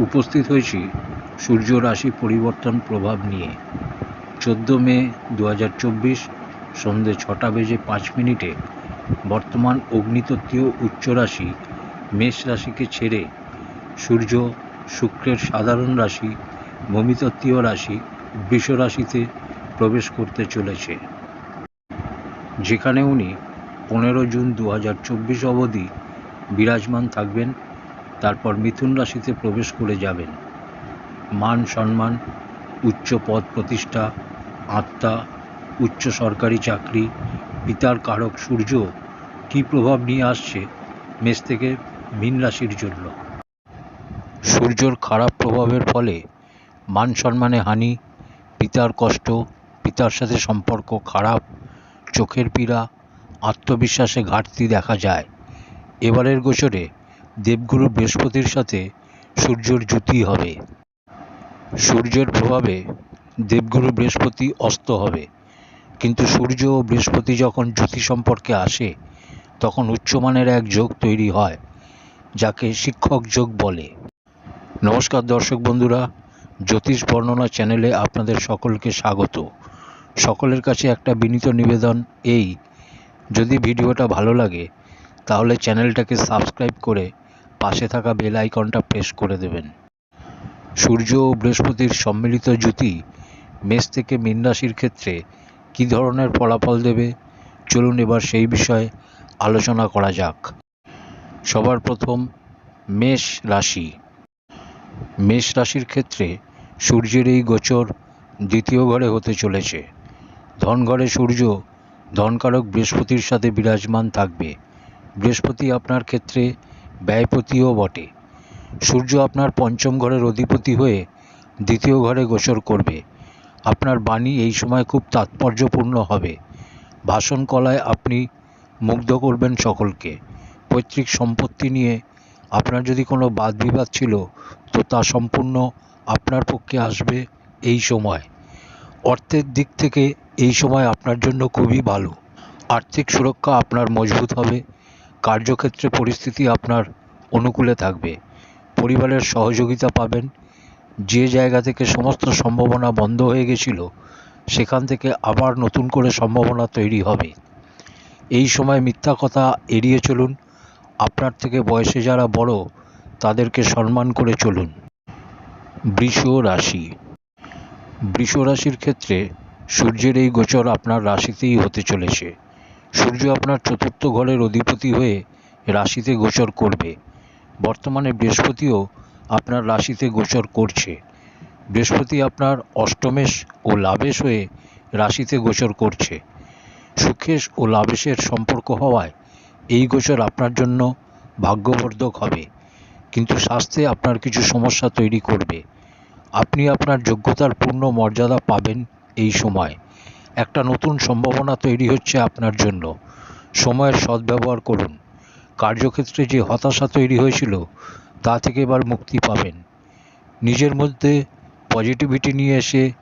উপস্থিত হয়েছি সূর্য রাশি পরিবর্তন প্রভাব নিয়ে। চোদ্দ মে দু হাজার চব্বিশ সন্ধে ছটা বেজে পাঁচ মিনিটে বর্তমান অগ্নিতত্ত্বীয় উচ্চ রাশি মেষ রাশিকে ছেড়ে সূর্য শুক্রের সাধারণ রাশি, ভূমিতত্ত্বীয় রাশি, বৃষ রাশিতে প্রবেশ করতে চলেছে। যেখানে উনি পনেরো জুন দু হাজার চব্বিশ অবধি বিরাজমান থাকবেন। তারপর মিথুন রাশিতে প্রবেশ করে যাবেন। মান সম্মান, উচ্চ পদ প্রতিষ্ঠা, আত্মা, উচ্চ সরকারি চাকরি, পিতার কারক সূর্য কী প্রভাব নিয়ে আসছে মেষ থেকে মীন রাশির জন্য। সূর্যর খারাপ প্রভাবের ফলে মান সম্মানে হানি, পিতার কষ্ট, পিতার সাথে সম্পর্ক খারাপ, চোখের পীড়া, আত্মবিশ্বাসে ঘাটতি দেখা যায়। এবারের গোচরে দেবগুরু বৃহস্পতির সাথে সূর্যর জুতি হবে। সূর্যের প্রভাবে দেবগুরু বৃহস্পতি অস্ত হবে। কিন্তু সূর্য ও বৃহস্পতি যখন জ্যোতি সম্পর্কে আসে, তখন উচ্চমানের এক যোগ তৈরি হয়, যাকে শিক্ষক যোগ বলে। নমস্কার দর্শক বন্ধুরা, জ্যোতিষ বর্ণনা চ্যানেলে আপনাদের সকলকে স্বাগত। সকলের কাছে একটা বিনীত নিবেদন এই, যদি ভিডিওটা ভালো লাগে, তাহলে চ্যানেলটাকে সাবস্ক্রাইব করে পাশে থাকা বেল আইকনটা প্রেস করে দেবেন। সূর্য ও বৃহস্পতির সম্মিলিত জ্যোতি মেষ থেকে মীন রাশির ক্ষেত্রে কী ধরনের ফলাফল দেবে? চলুন এবার সেই বিষয়ে আলোচনা করা যাক। সবার প্রথম মেষ রাশি। মেষ রাশির ক্ষেত্রে সূর্যের এই গোচর দ্বিতীয় ঘরে হতে চলেছে। ধনঘরে সূর্য ধনকারক বৃহস্পতির সাথে বিরাজমান থাকবে। বৃহস্পতি আপনার ক্ষেত্রে ব্যয়পতিও বটে। সূর্য আপনার পঞ্চম ঘরের অধিপতি হয়ে দ্বিতীয় ঘরে গোচর করবে। আপনার বাণী এই সময় খুব তাৎপর্যপূর্ণ হবে। ভাষণ কলায় আপনি মুগ্ধ করবেন সকলকে। পৈতৃক সম্পত্তি নিয়ে আপনার যদি কোনো বাদ বিবাদ ছিল, তো তা সম্পূর্ণ আপনার পক্ষে আসবে এই সময়। অর্থের দিক থেকে এই সময় আপনার জন্য খুবই ভালো। আর্থিক সুরক্ষা আপনার মজবুত হবে। কার্যক্ষেত্রে পরিস্থিতি আপনার অনুকূলে থাকবে। পরিবারের সহযোগিতা পাবেন। যে জায়গা থেকে সমস্ত সম্ভাবনা বন্ধ হয়ে গেছিল, সেখান থেকে আবার নতুন করে সম্ভাবনা তৈরি হবে। এই সময় মিথ্যা কথা এড়িয়ে চলুন। আপনার থেকে বয়সে যারা বড়, তাদেরকে সম্মান করে চলুন। বৃষ রাশি। বৃষ রাশির ক্ষেত্রে সূর্যের এই গোচর আপনার রাশিতেই হতে চলেছে। সূর্য আপনার চতুর্থ ঘরের অধিপতি হয়ে রাশিতে গোচর করবে। বর্তমানে বৃহস্পতিও আপনার রাশিতে গোচর করছে। বৃহস্পতি আপনার অষ্টমেশ ও লাভেশ হয়ে রাশিতে গোচর করছে। সুখেশ ও লাভেশের সম্পর্ক হওয়ায় এই গোচর আপনার জন্য ভাগ্যবর্ধক হবে। কিন্তু স্বাস্থ্যে আপনার কিছু সমস্যা তৈরি করবে। আপনি আপনার যোগ্যতার পূর্ণ মর্যাদা পাবেন এই সময়। একটা নতুন সম্ভাবনা তৈরি হচ্ছে আপনার জন্য। সময়ের সদ্ব্যবহার করুন। কার্যক্ষেত্রে যে হতাশা তৈরি হয়েছিল, তা থেকে এবার মুক্তি পাবেন। নিজের মধ্যে পজিটিভিটি নিয়ে এসে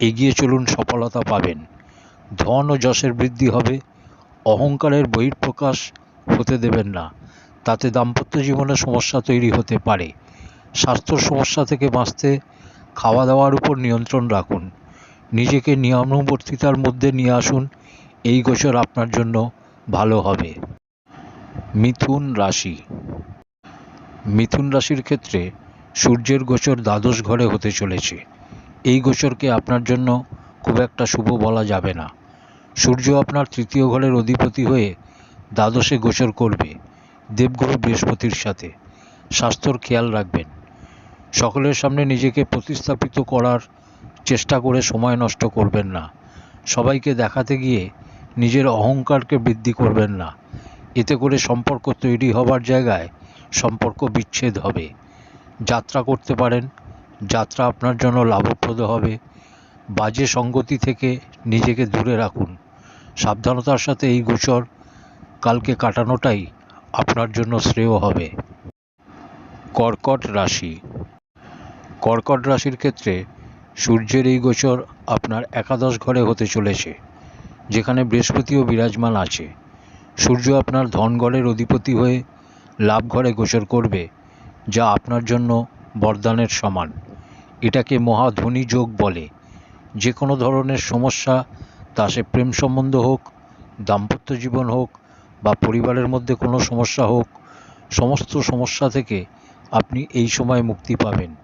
এগিয়ে চলুন, সফলতা পাবেন। ধন ও যশের বৃদ্ধি হবে। অহংকারের বহিঃপ্রকাশ হতে দেবেন না। তাতে দাম্পত্য জীবনে সমস্যা তৈরি হতে পারে। স্বাস্থ্য সমস্যা থেকে বাঁচতে খাওয়া দাওয়ার উপর নিয়ন্ত্রণ রাখুন। নিজেকে নিয়মানুবর্তিতার মধ্যে নিয়ে আসুন। এই গোচর আপনার জন্য ভালো হবে। মিথুন রাশি। মিথুন রাশির ক্ষেত্রে সূর্যের গোচর দ্বাদশ ঘরে হতে চলেছে। এই গোচরকে আপনার জন্য খুব একটা শুভ বলা যাবে না। সূর্য আপনার তৃতীয় ঘরের অধিপতি হয়ে দ্বাদশে গোচর করবে। দেবগুরু বৃহস্পতির সাথে। স্বাস্থ্যর খেয়াল রাখবেন। সকলের সামনে নিজেকে প্রতিস্থাপিত করার চেষ্টা করে সময় নষ্ট করবেন না। সবাইকে দেখাতে গিয়ে নিজের অহংকারকে বৃদ্ধি করবেন না। এতে করে সম্পর্ক তৈরি হবার জায়গায় সম্পর্ক বিচ্ছেদ হবে। যাত্রা করতে পারেন, যাত্রা আপনার জন্য লাভপ্রদ হবে। বাজে সঙ্গতি থেকে নিজেকে দূরে রাখুন। সাবধানতার সাথে এই গোচর কালকে কাটানোটাই আপনার জন্য শ্রেয় হবে। কর্কট রাশি। কর্কট রাশির ক্ষেত্রে সূর্যের এই গোচর আপনার একাদশ ঘরে হতে চলেছে, যেখানে বৃহস্পতিও বিরাজমান আছে। সূর্য আপনার ধনগড়ের অধিপতি হয়ে লাভ ঘরে গোচর করবে, যা আপনার জন্য বরদানের সমান। এটাকে মহাধনী যোগ বলে। যে কোনো ধরনের সমস্যা, তা সে প্রেম সম্বন্ধ হোক, দাম্পত্য জীবন হোক, বা পরিবারের মধ্যে কোনো সমস্যা হোক, সমস্ত সমস্যা থেকে আপনি এই সময় মুক্তি পাবেন।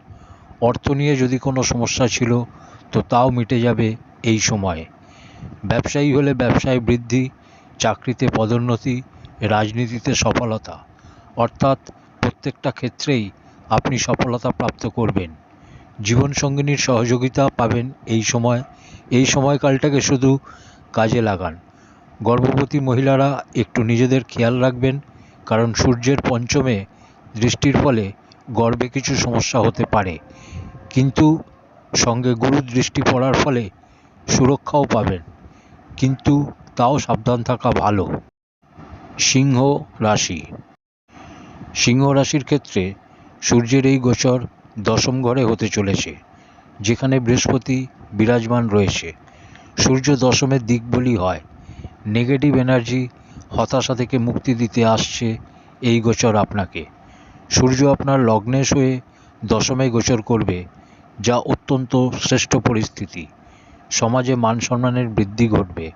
অর্থ নিয়ে যদি কোনো সমস্যা ছিল, তো তাও মিটে যাবে এই সময়ে। ব্যবসায়ী হলে ব্যবসায় বৃদ্ধি, চাকরিতে পদোন্নতি, রাজনীতিতে সফলতা। অর্থাৎ প্রত্যেকটা ক্ষেত্রেই আপনি সফলতা প্রাপ্ত করবেন। জীবনসঙ্গিনীর সহযোগিতা পাবেন এই সময়। এই সময়কালটাকে শুধু কাজে লাগান। গর্ভবতী মহিলারা একটু নিজেদের খেয়াল রাখবেন, কারণ সূর্যের পঞ্চমে দৃষ্টির ফলে গর্ভে কিছু সমস্যা হতে পারে, কিন্তু সঙ্গে গুরু দৃষ্টি পড়ার ফলে সুরক্ষাও পাবেন, কিন্তু তাও সাবধান থাকা ভালো। সিংহ রাশি। সিংহ রাশির ক্ষেত্রে সূর্যের এই গোচর দশম ঘরে হতে চলেছে, যেখানে বৃহস্পতি বিরাজমান রয়েছে। সূর্য দশমের দিক বলি হয় নেগেটিভ এনার্জি হতাশা থেকে মুক্তি দিতে আসছে এই গোচর আপনাকে। সূর্য আপনার লগ্নেশ হয়ে দশমে গোচর করবে, যা অত্যন্ত শ্রেষ্ঠ পরিস্থিতি। সমাজে মান সম্মানের বৃদ্ধি ঘটবে।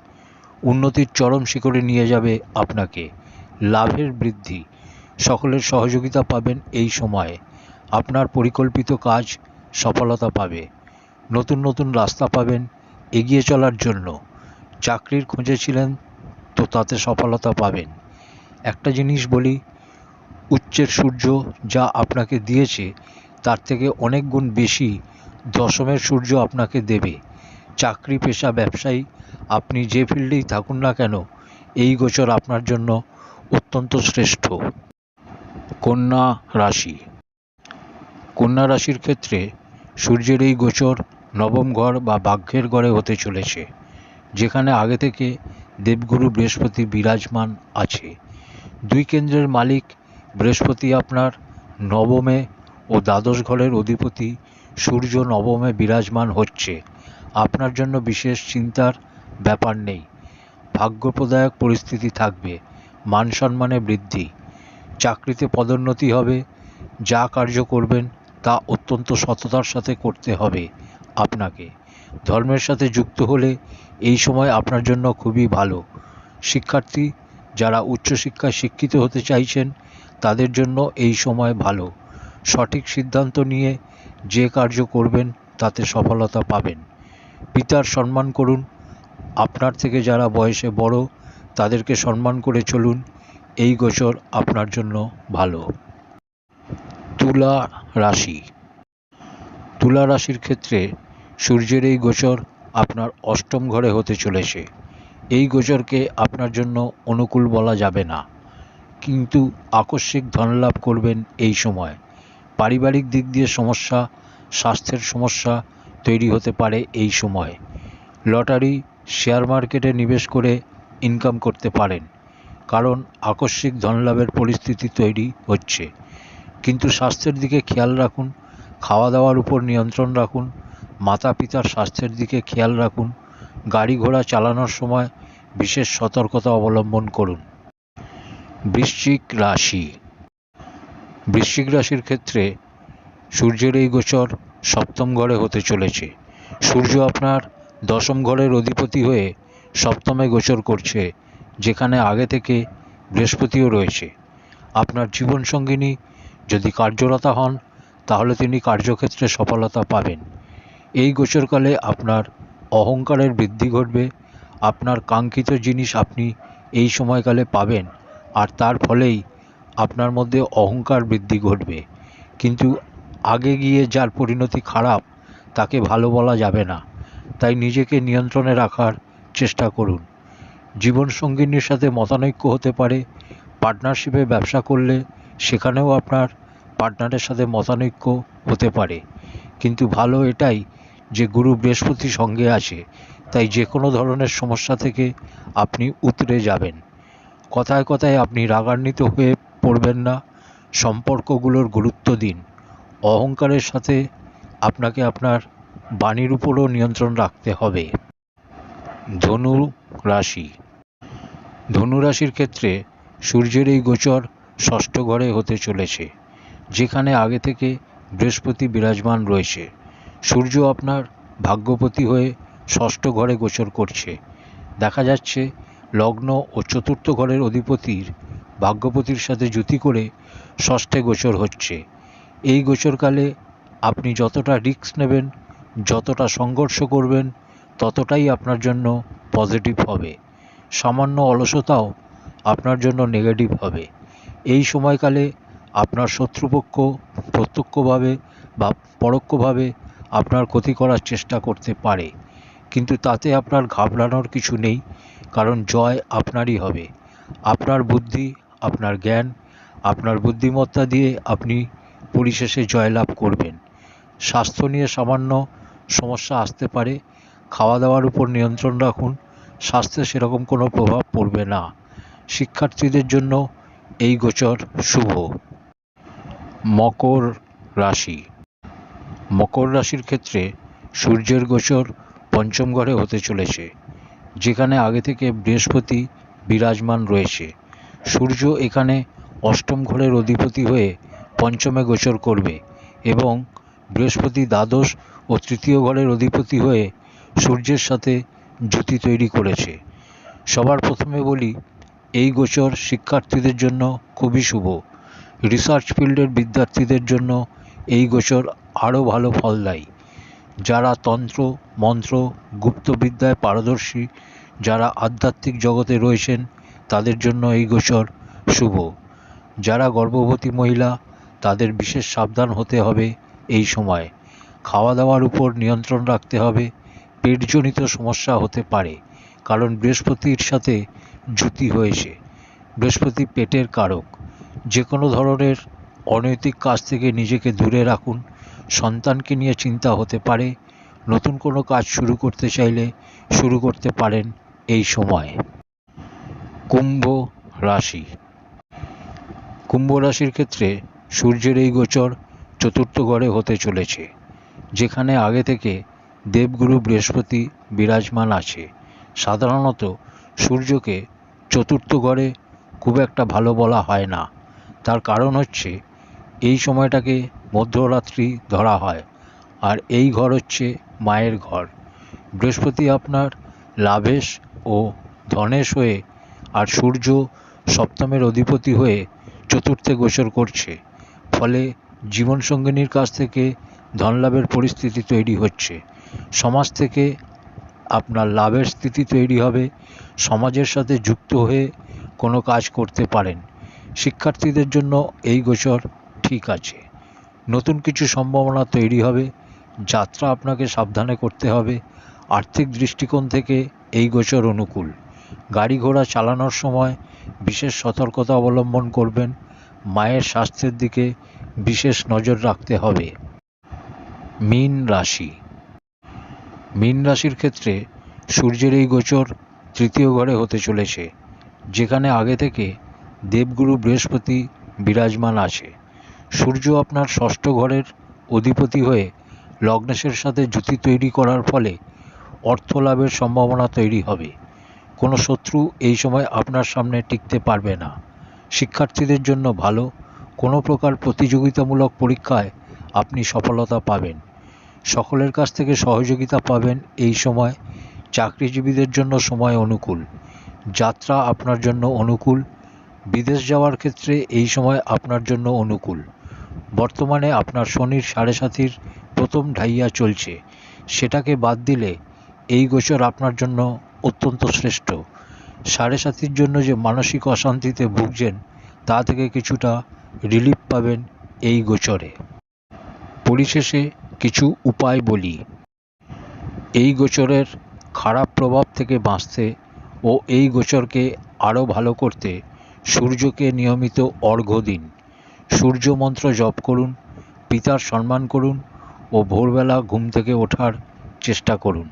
উন্নতির চরম শিখরে নিয়ে যাবে আপনাকে। লাভের বৃদ্ধি। সকলের সহযোগিতা পাবেন এই সময়ে। আপনার পরিকল্পিত কাজ সফলতা পাবে। নতুন নতুন রাস্তা পাবেন এগিয়ে চলার জন্য। চাকরির খোঁজে ছিলেন তো তাতে সফলতা পাবেন। একটা জিনিস বলি উচ্চের সূর্য যা আপনাকে দিয়েছে, তার থেকে অনেক গুণ বেশি দশমের সূর্য আপনাকে দেবে। চাকরি, পেশা, ব্যবসায়ী, আপনি যে ফিল্ডেই থাকুন না কেন, এই গোচর আপনার জন্য অত্যন্ত শ্রেষ্ঠ। কন্যা রাশি। কন্যা রাশির ক্ষেত্রে সূর্যের এই গোচর নবম ঘর বা বাঘ্যের ঘরে হতে চলেছে, যেখানে আগে থেকে দেবগুরু বৃহস্পতি বিরাজমান আছে। দুই কেন্দ্রের মালিক বৃহস্পতি আপনার নবমে ও দ্বাদশ ঘরের অধিপতি সূর্য নবমে বিরাজমান হচ্ছে। আপনার জন্য বিশেষ চিন্তার ব্যাপার নেই। ভাগ্যপ্রদায়ক পরিস্থিতি থাকবে। মান সম্মানে বৃদ্ধি। চাকরিতে পদোন্নতি হবে। যা কার্য করবেন তা অত্যন্ত সততার সাথে করতে হবে আপনাকে। ধর্মের সাথে যুক্ত হলে এই সময় আপনার জন্য খুবই ভালো। শিক্ষার্থী যারা উচ্চশিক্ষায় শিক্ষিত হতে চাইছেন তাদের জন্য এই সময় ভালো। সঠিক সিদ্ধান্ত নিয়ে যে কার্য করবেন, তাতে সফলতা পাবেন। পিতার সম্মান করুন। আপনার থেকে যারা বয়সে বড়, তাদেরকে সম্মান করে চলুন। এই গোচর আপনার জন্য ভালো। তুলা রাশি। তুলা রাশির ক্ষেত্রে সূর্যের এই গোচর আপনার অষ্টম ঘরে হতে চলেছে। এই গোচরকে আপনার জন্য অনুকূল বলা যাবে না। কিন্তু আকস্মিক ধনলাভ করবেন এই সময়। পারিবারিক দিক দিয়ে সমস্যা, স্বাস্থ্যের সমস্যা তৈরি হতে পারে এই সময়। লটারি, শেয়ার মার্কেটে নিবেশ করে ইনকাম করতে পারেন, কারণ আকস্মিক ধনলাভের পরিস্থিতি তৈরি হচ্ছে। কিন্তু স্বাস্থ্যের দিকে খেয়াল রাখুন খাওয়া দাওয়ার উপর নিয়ন্ত্রণ রাখুন মাতা পিতার স্বাস্থ্যের দিকে খেয়াল রাখুন গাড়ি ঘোড়া চালানোর সময় বিশেষ সতর্কতা অবলম্বন করুন। বৃশ্চিক রাশি। বৃশ্চিক রাশির ক্ষেত্রে সূর্যের এই গোচর সপ্তম ঘরে হতে চলেছে। সূর্য আপনার দশম ঘরের অধিপতি হয়ে সপ্তমে গোচর করছে, যেখানে আগে থেকে বৃহস্পতিও রয়েছে। আপনার জীবনসঙ্গিনী যদি কার্যরতা হন, তাহলে তিনি কার্যক্ষেত্রে সফলতা পাবেন। এই গোচরকালে আপনার অহংকারের বৃদ্ধি ঘটবে। আপনার কাঙ্ক্ষিত জিনিস আপনি এই সময়কালে পাবেন। আর তার ফলেই আপনার মধ্যে অহংকার বৃদ্ধি ঘটবে। কিন্তু আগে গিয়ে যার পরিণতি খারাপ, তাকে ভালো বলা যাবে না। তাই নিজেকে নিয়ন্ত্রণে রাখার চেষ্টা করুন। জীবনসঙ্গিনীর সাথে মতানৈক্য হতে পারে, পার্টনারশিপে ব্যবসা করলে সেখানেও আপনার পার্টনারের সাথে মতানৈক্য হতে পারে। কিন্তু ভালো এটাই যে গুরু বৃহস্পতি সঙ্গে আছে, তাই যে কোনো ধরনের সমস্যা থেকে আপনি উতরে যাবেন। কথায় কথায় আপনি রাগান্বিত হয়ে পড়বেন না। সম্পর্কগুলোর গুরুত্ব দিন। অহংকারের সাথে আপনাকে আপনার বাণীর উপরও নিয়ন্ত্রণ রাখতে হবে। ধনু রাশি। ধনু রাশির ক্ষেত্রে সূর্যের এই গোচর ষষ্ঠ ঘরে হতে চলেছে, যেখানে আগে থেকে বৃহস্পতি বিরাজমান রয়েছে। সূর্য আপনার ভাগ্যপতি হয়ে ষষ্ঠ ঘরে গোচর করছে। দেখা যাচ্ছে লগ্ন ও চতুর্থ ঘরের অধিপতির ভাগ্যপতির সাথে জুতি করে ষষ্ঠে গোচর হচ্ছে। এই গোচরকালে আপনি যতটা রিস্ক নেবেন, যতটা সংঘর্ষ করবেন, ততটাই আপনার জন্য পজিটিভ হবে। সামান্য অলসতাও আপনার জন্য নেগেটিভ হবে। এই সময়কালে আপনার শত্রুপক্ষ প্রত্যক্ষভাবে বা পরোক্ষভাবে আপনার ক্ষতি করার চেষ্টা করতে পারে। কিন্তু তাতে আপনার ঘাবড়ানোর কিছু নেই। কারণ জয় আপনারই হবে। আপনার বুদ্ধি, আপনার জ্ঞান, আপনার বুদ্ধিমত্তা দিয়ে আপনি পরিশেষে জয়লাভ করবেন। স্বাস্থ্য নিয়ে সামান্য সমস্যা আসতে পারে। খাওয়া দাওয়ার উপর নিয়ন্ত্রণ রাখুন। স্বাস্থ্যে সেরকম কোনো প্রভাব পড়বে না। শিক্ষার্থীদের জন্য এই গোচর শুভ। মকর রাশি। মকর রাশির ক্ষেত্রে সূর্যের গোচর পঞ্চম ঘরে হতে চলেছে। যেখানে আগে থেকে বৃহস্পতি বিরাজমান রয়েছে। সূর্য এখানে অষ্টম ঘরের অধিপতি হয়ে পঞ্চমে গোচর করবে এবং বৃহস্পতি দ্বাদশ ও তৃতীয় ঘরের অধিপতি হয়ে সূর্যের সাথে জুতি তৈরি করেছে। সবার প্রথমে বলি, এই গোচর শিক্ষার্থীদের জন্য খুবই শুভ। রিসার্চ ফিল্ডের বিদ্যার্থীদের জন্য এই গোচর আরও ভালো ফল দেয়। যারা তন্ত্র, মন্ত্র, গুপ্তবিদ্যায় পারদর্শী, যারা আধ্যাত্মিক জগতে রয়েছেন, তাদের জন্য এই গোচর শুভ। যারা গর্ভবতী মহিলা, তাদের বিশেষ সাবধান হতে হবে এই সময়। খাওয়া দাওয়ার উপর নিয়ন্ত্রণ রাখতে হবে। পেটজনিত সমস্যা হতে পারে, কারণ বৃহস্পতির সাথে জুতি হয়েছে। বৃহস্পতি পেটের কারক। যে কোনো ধরনের অনৈতিক কাজ থেকে নিজেকে দূরে রাখুন। সন্তানকে নিয়ে চিন্তা হতে পারে, নতুন কোনো কাজ শুরু করতে চাইলে শুরু করতে পারেন এই সময়। কুম্ভ রাশি। কুম্ভ রাশির ক্ষেত্রে সূর্যের এই গোচর চতুর্থ ঘরে হতে চলেছে, যেখানে আগে থেকে দেবগুরু বৃহস্পতি বিরাজমান আছে। সাধারণত সূর্যকে চতুর্থ ঘরে খুব একটা ভালো বলা হয় না। তার কারণ হচ্ছে, এই সময়টাকে মধ্যরাত্রি ধরা হয়। আর এই ঘর হচ্ছে মায়ের ঘর। বৃহস্পতি আপনার লাভেশ ও ধনেশ হয়ে আর সূর্য সপ্তমের অধিপতি হয়ে চতুর্থে গোচর করছে। ফলে জীবনসঙ্গিনীর কাছ থেকে ধনলাভের পরিস্থিতি তৈরি হচ্ছে। সমাজ থেকে আপনার লাভের স্থিতি তৈরি হবে। সমাজের সাথে যুক্ত হয়ে কোনো কাজ করতে পারেন। শিক্ষার্থীদের জন্য এই গোচর ঠিক আছে। নতুন কিছু সম্ভাবনা তৈরি হবে, যাত্রা আপনাকে সাবধানে করতে হবে, আর্থিক দৃষ্টিকোণ থেকে এই গোচর অনুকূল। গাড়ি ঘোড়া চালানোর সময় বিশেষ সতর্কতা অবলম্বন করবেন, মায়ের স্বাস্থ্যের দিকে বিশেষ নজর রাখতে হবে। মীন রাশি। মীন রাশির ক্ষেত্রে সূর্যের এই গোচর তৃতীয় ঘরে হতে চলেছে, যেখানে আগে থেকে দেবগুরু বৃহস্পতি বিরাজমান আছে। সূর্য আপনার ষষ্ঠ ঘরের অধিপতি হয়ে লগ্নেশের সাথে জুতি তৈরি করার ফলে অর্থ লাভের সম্ভাবনা তৈরি হবে। কোনো শত্রু এই সময় আপনার সামনে টিকতে পারবে না। শিক্ষার্থীদের জন্য ভালো। কোনো প্রকার প্রতিযোগিতামূলক পরীক্ষায় আপনি সফলতা পাবেন। সকলের কাছ থেকে সহযোগিতা পাবেন এই সময়। চাকরিজীবীদের জন্য সময় অনুকূল। যাত্রা আপনার জন্য অনুকূল। বিদেশ যাওয়ার ক্ষেত্রে এই সময় আপনার জন্য অনুকূল। বর্তমানে আপনার শনির সাড়ে সাতির প্রথম ঢাইয়া চলছে। সেটাকে বাদ দিলে এই গোচর আপনার জন্য অত্যন্ত শ্রেষ্ঠ। সাড়ে সাতির জন্য যে মানসিক অশান্তিতে ভুগছেন, তা থেকে কিছুটা রিলিফ পাবেন এই গোচরে। পরিশেষে কিছু উপায় বলি। এই গোচরের খারাপ প্রভাব থেকে বাঁচতে ও এই গোচরকে আরও ভালো করতে সূর্যকে নিয়মিত অর্ঘ্য দিন। সূর্য মন্ত্র জপ করুন, পিতার সম্মান করুন ও ভোরবেলা ঘুম থেকে ওঠার চেষ্টা করুন।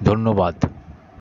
ধন্যবাদ।